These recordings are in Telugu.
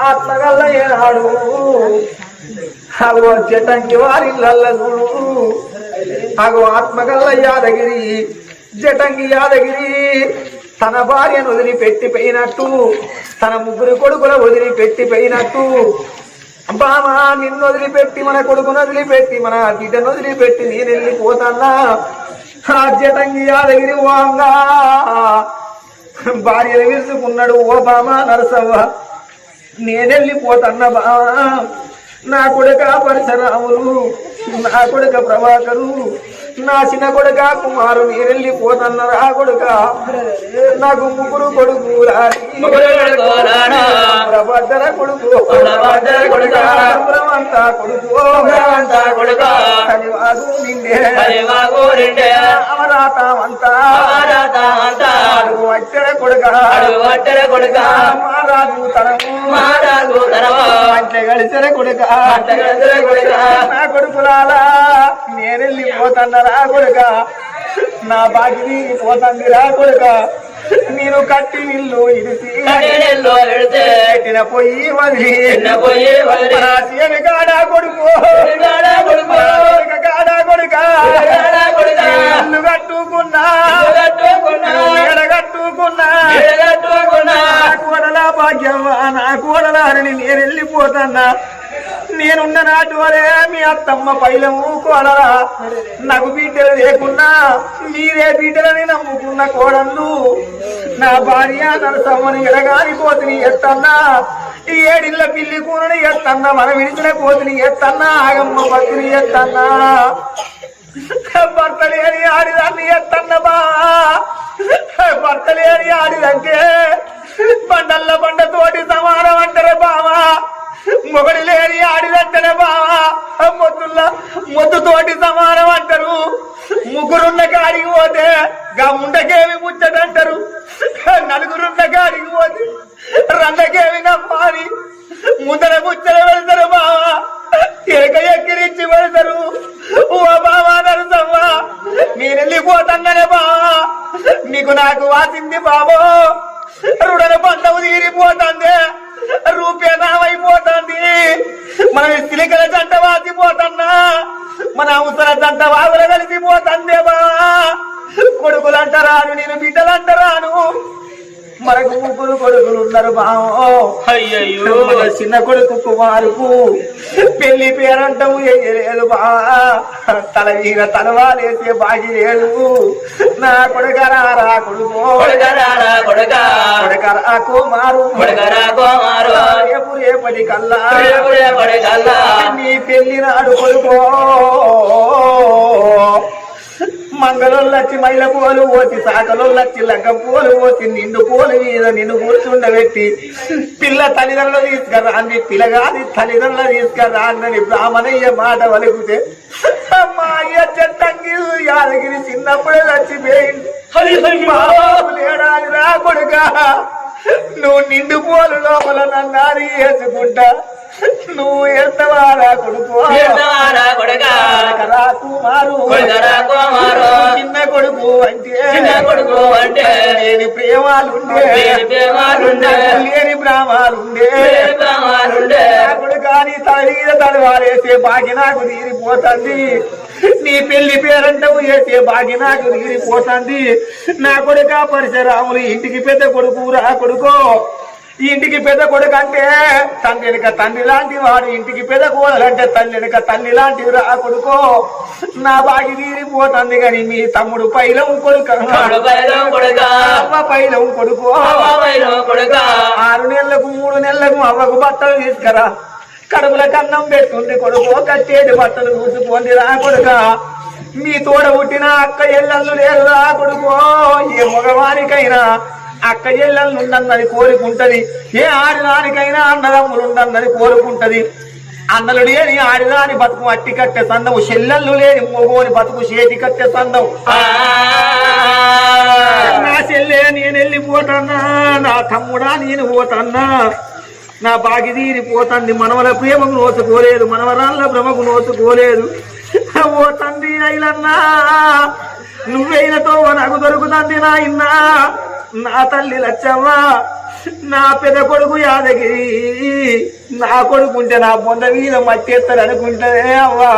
ఆత్మగల్ల ఏనాడు అగో వారి చూడు అగో ఆత్మగల్ల యాదగిరి జటంగి యాదగిరి. తన భార్యను వదిలిపెట్టి పోయినట్టు తన ముగ్గురు కొడుకుల వదిలిపెట్టి పోయినట్టు బామా నిన్ను వదిలిపెట్టి మన కొడుకును వదిలిపెట్టి మన బిడ్డను వదిలిపెట్టి నేను వెళ్ళిపోతానా? ఆ జటంగి యాదగిరి వాంగా. భార్యను విరుచుకున్నాడు ఓ బామా నరసవ్వ. నేనెళ్ళిపోతన్న బావా నా కొడుక పరశురాములు నా కొడుక ప్రభాకరు నా చిన్న కొడుక కుమారు నేనెళ్ళిపోతన్న రా కొడుక నాకు ముగ్గురు కొడుకు. ప్రభద్దర కొడుకు ప్రభద్దర కొడుక. కొడుకు బ్రహ్మంతా కొడుక. వచ్చర కొడుక. వట్టెర కొడుక. మారాజు తనము. మారాగు తనవా అంటే గడిచర కొడుక. అట్టగడతర కొడుక. నా కొడుకులాలా నేనెళ్ళి పోతన్న రా కొడుక. నా బాకి పోతంది రా కొడుక. నేను కట్టి ఇల్లు ఇడిసి కన్నీళ్ళలో వెళితే పెట్టిన పొయ్యి వదిలి. చిన్న పోయి వదిలి. నా సీని కాడా కొడుకు. కాడా కొడుకు. కాడా కొడుక కట్టుకున్నా. కట్టుకున్నా. భాగ్యమా నా కోడల నేను వెళ్ళిపోతాన్నా నేనున్న నాటి వరే మీ అత్తమ్మ పైలము కోడలా నాకు బిడ్డలు లేకున్నా మీరే బిడ్డలని నమ్ముకున్న కోడళ్ళు. నా భార్య నరసమ్మని ఎడగాని కోతిని ఎత్తన్నా ఈ ఏడిళ్ళ పిల్లి కూరని ఎత్తన్నా మన విడిచిన కోతిని ఎత్తన్నా ఆగమ్మ పత్తిని ఎత్తన్నా. భర్త లేని ఆడిదాన్ని ఎత్తన్నమా భర్త లేని ఆడిదంటే ముద్దు తోటి సమానం అంటారు. ముగ్గురున్న కాడికి పోతే గా ముండకేమి ముచ్చటంటారు నలుగురున్న కాడికి పోతే రండకేమి నమ్మాలి ముందర ముచ్చట పెడతారు బావా. ఏక ఎక్కిరించి పెడతారు. ఓ బావా నరసమ్మా నేను వెళ్ళిపోతాననే బావా. నీకు నాకు వాసింది బాబో అవసర జంట వాగుల బావా కొడుకులంటరాను నేను బిడ్డలంటరాను మనకు ముగ్గురు కొడుకులు ఉన్నారు బావో. అయ్యయ్యో. మన చిన్న కొడుకు కుమారుకు పెళ్ళి పేరంటము వేయలేదు బా తల మీద తలవాలేసే బాగి లేదు. నా కొడుకరా రా కొడుకు. కొడుకరారా కొడుక. కొడుకరా కుమారు. కొడుకరా కుమారు. రేపు రేపటి కల్లా. రేపుడే కొడుకల్లా నీ పెళ్ళి నాడు కొడుకో. మంగళొల్లచ్చి మైల పోలు పోతి సాకలొల్లచ్చి లగ్గ పోలు పోతి నిండు పోలు మీద నిన్ను కూర్చుండబెట్టి పిల్ల తల్లిదండ్రులు తీసుకురా అని పిల్లగాని తల్లిదండ్రులు తీసుకురా అని బ్రాహ్మణయ్య మాట వలుకుతే అమ్మా అయ్య చెట్టంగి యాదగిరి చిన్నప్పుడే చచ్చిపోయింది. లేడాది రా కొడుక. నువ్వు నిండు పోలు లోపల నన్నారి వేసుకుంటా నువ్వు ఎత్తవారా కొడుకు? ఎడతారా కొడుక? కుమారు? కుమారు? చిన్న కొడుకు అంటే చిన్న కొడుకు అంటే లేని ప్రేమాలుండే. ప్రేమాలుండే. లేని బ్రాహ్మాలుండే లేని బ్రాహ్మాలుండే. నాకు కానీ తల తలవారేసే బాగి నాకు తీరిపోతుంది నీ పెళ్ళి పేరంటవు వేసే బాగి నాకు తీరిపోతుంది నా కొడుక పరశురాములు ఇంటికి పెద్ద కొడుకు రా కొడుకో. ఈ ఇంటికి పెద్ద కొడుకు అంటే తండ్రి వెనుక తండ్రి లాంటి వాడు ఇంటికి పెద్ద కోడలంటే తల్లి వెనుక తల్లి లాంటివి రా కొడుకో. నా బాగి తీరిపోతుంది కానీ మీ తమ్ముడు పైలం కొడుకు. పైలం కొడుకు. ఆరు నెలలకు మూడు నెలలకు అవ్వకు బట్టలు తీసుకురా. కడుపుల కన్నం పెట్టుండి కొడుకు కట్టేటి బట్టలు చూసుకొని రా కొడుక. మీ తోడ పుట్టిన అక్క ఎల్లళ్ళు లేరు రా కొడుకు. ఏ మగవానికైనా అక్క ఎల్లళ్ళు ఉండన్నది కోరుకుంటది ఏ ఆడిదానికైనా అన్నదమ్ములు ఉండన్నది కోరుకుంటది అన్నలు లేని ఆడిదాని బతుకు అట్టి కట్టె సందము. చెల్లెళ్ళు లేని మొగోని బతుకు చేతి కట్టె సందం నా చెల్లె నేను వెళ్ళిపోతానా నా తమ్ముడా నేను పోతానా నా బాగి తీరిపోతుంది మనవల ప్రేమకు నోచుకోలేదు మనవరాళ్ళ భ్రమకు నోచుకోలేదు. ఓ తండ్రి అయిలన్నా నువ్వైనతో నాకు దొరుకుతుంది నాయన్నా. నా తల్లి లచ్చవ్వ నా పెద్ద కొడుకు యాదగిరి. నా కొడుకు ఉంటే నా బొంద మీద మట్టేస్తారు అనుకుంటే అవ్వా.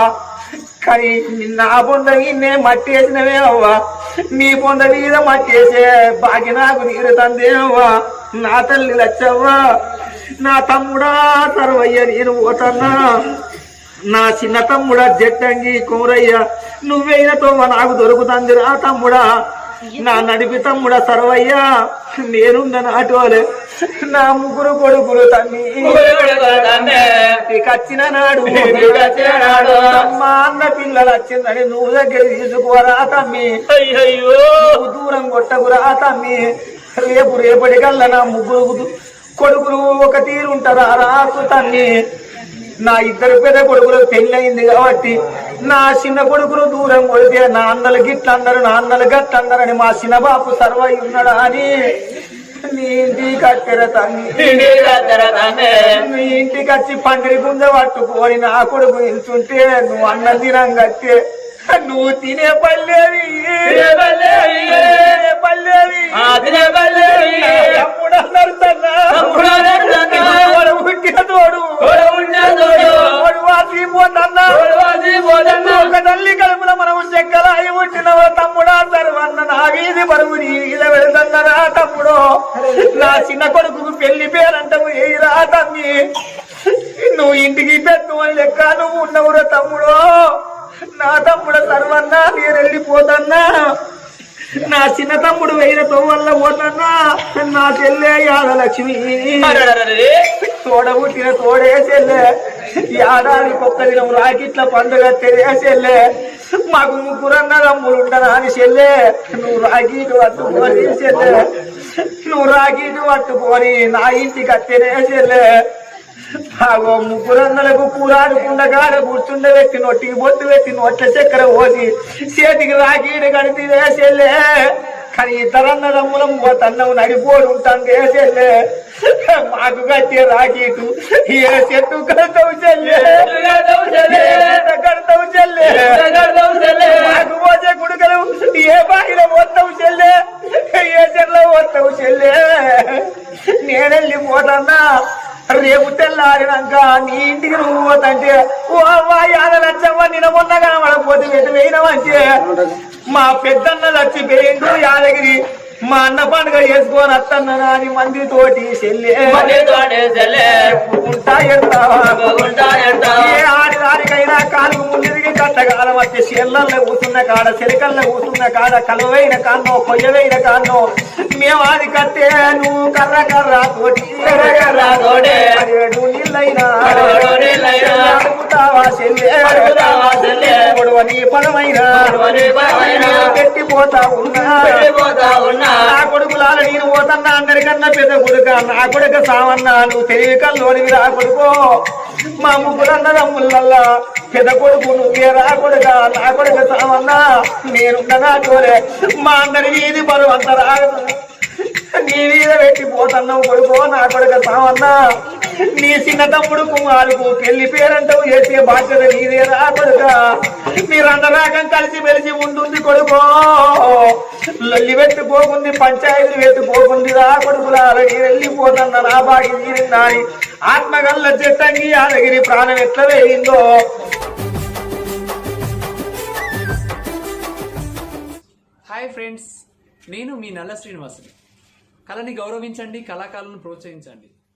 కానీ నా బొంద వీనే మట్టేసినవే అవ్వా. నీ బొంద మీద మట్టేసే బాకి నాకు నీరు తందే అవ్వా. నా తల్లి లచ్చవ్వా నా తమ్ముడా సర్వయ్య నేను పోతన్నా. నా చిన్న తమ్ముడా జట్టంగి కోరయ్య నువ్వైనతో నాకు నాకు దొరుకుతుందిరా తమ్ముడా. నా నడిపి తమ్ముడా సర్వయ్యా నేనుంద నాటోలే నా ముగ్గురు కొడుకులు తమ్మి. కచ్చిన నాడు మా అన్న పిల్లలు వచ్చిందని నువ్వు దగ్గర తీసుకోరా తమ్మి. నువ్వు దూరం కొట్టకురా తమ్మి. రేపు రేపటి కల్లా నా ముగ్గురు కొడుకులు ఒక తీరుంటారా రాకు తమ్మి. నా ఇద్దరు పెద్ద కొడుకులు పెళ్ళయింది కాబట్టి నా చిన్న కొడుకులు దూరం కొడితే నా అన్నలు గిట్ల అందరు నా అన్నలు గట్ల అందరని మా చిన్న బాపు సర్వై ఉన్నాడా అని. నీ ఇంటికి కట్టెర మీ ఇంటికి వచ్చి పందిరి గుంజ పట్టుకొని నా కొడుకు నిల్చుంటే నువ్వు అన్న తినం కట్టే. నువ్వు తినే పల్లెవి తినే పల్లెవి పేరంటవు ఏరా తమ్మి? నువ్వు ఇంటికి పెట్టు అని లెక్క నువ్వు ఉన్నవురా తమ్ముడు. నా తమ్ముడు సర్వన్న నేను వెళ్ళిపోతన్నా. నా చిన్న తమ్ముడు వెయ్యి తోవల్ల పోతన్నా. నా చెల్లె యాదలక్ష్మి. తోడ పుట్టిన తోడే చెల్లె. ఏడాది కొత్త దినం రాకిట్ల పండుగ తెరే చెల్లె. మాకు ముగ్గురు అన్నదమ్ములు ఉండరా అని చెల్లె. నువ్వు రాకీటు పట్టుకొని చెల్లె. నువ్వు రాకీటు పట్టుకొని నా ఇంటికి అత్తేనే చెల్లె. ఆగో ముగ్గురన్నలకు కూరాడుకుండా గాడ కూర్చుండబెట్టి నొట్టికి బొట్టు పెట్టి నొట్ల చక్కెర పోసి చేతికి రాకీడు కడితే వేసేళ్ళే కానీ ఇతరన్నదమ్ములం పోతన్నవు నడిపోడు ఉంటాను వేసేళ్ళే మాకు కట్టే రాకీటు ఏ చెట్టు కడతావు చెల్లె? ఏ కడతావు చెల్లె మాకు పోసే గుడుకలు ఏ బాగిల పోతావు చెల్లె ఏ చెల్ల పోతావు చెల్లె నేనెళ్ళి పోతన్నా రేపు తెల్లారినాక నీ ఇంటికి నువ్వు పోతంటే ఓ అవ్వా యాదలచ్చవ్వ నిన్న మొన్న కనబడకపోతే మా పెద్దన్న చచ్చిపోయిండు యాదగిరి. మా అన్న పండుగ చేసుకొని అత్తన్న అని మంది తోటి చెల్లె. ఉంటా ఎడతావా? ఏ ఆడి దానికైనా కాలుకు ముందుకి కట్టగాలం వచ్చే చెల్లల్లో కూర్చున్న కాడ చెలికల్లో కూర్చున్న కాడ కలువైన కాన్నో కొయ్యవైన కాన్నో. మేము అది కట్టే నువ్వు కర్ర కర్ర తోటి. నీళ్ళైనా. చెల్లె? అడుగుతావా చెల్లె? పొడవ నీ పదమైన పొడవ నీ పదమైన పెట్టిపోతా ఉన్నా. నా కొడుకులాల నేను పోతన్నా అందరికన్నా పెద్ద కొడుక నా కొడుక సావన్నా నువ్వు తెలివి కల్లోనివి రా కొడుకో. మా ముగ్గురు అన్నదమ్ములల్లా పెద్ద కొడుకు నువ్వే రా కొడుక నా కొడుక సావన్నా నేనుండగా తోలే మా అందరి వీధి బరువు అంత రాగదు నీ మీద పెట్టి పోతున్నావు కొడుకో నా కొడుక సావన్నా. నీ చిన్న తమ్ముడు కుమారుకు పెళ్ళి పేరంటావు చేసే బాధ్యత నీదే రా కొడుక. మీరందరాకం కలిసి మెలిసి ఉంటుంది కొడుకో. లొల్లి పెట్టుకోకుంది పంచాయతీ పెట్టుకోకుంది రా కొడుకులా. నేను వెళ్ళిపోతున్నా నా బాగి తీరిందాని. ఆత్మగల్ల చెట్టంగి యాదగిరి ప్రాణం ఎట్లా వేయిందో. హాయ్ ఫ్రెండ్స్ నేను మీ నల్ల శ్రీనివాసుని. కళని గౌరవించండి కళాకారులను ప్రోత్సహించండి.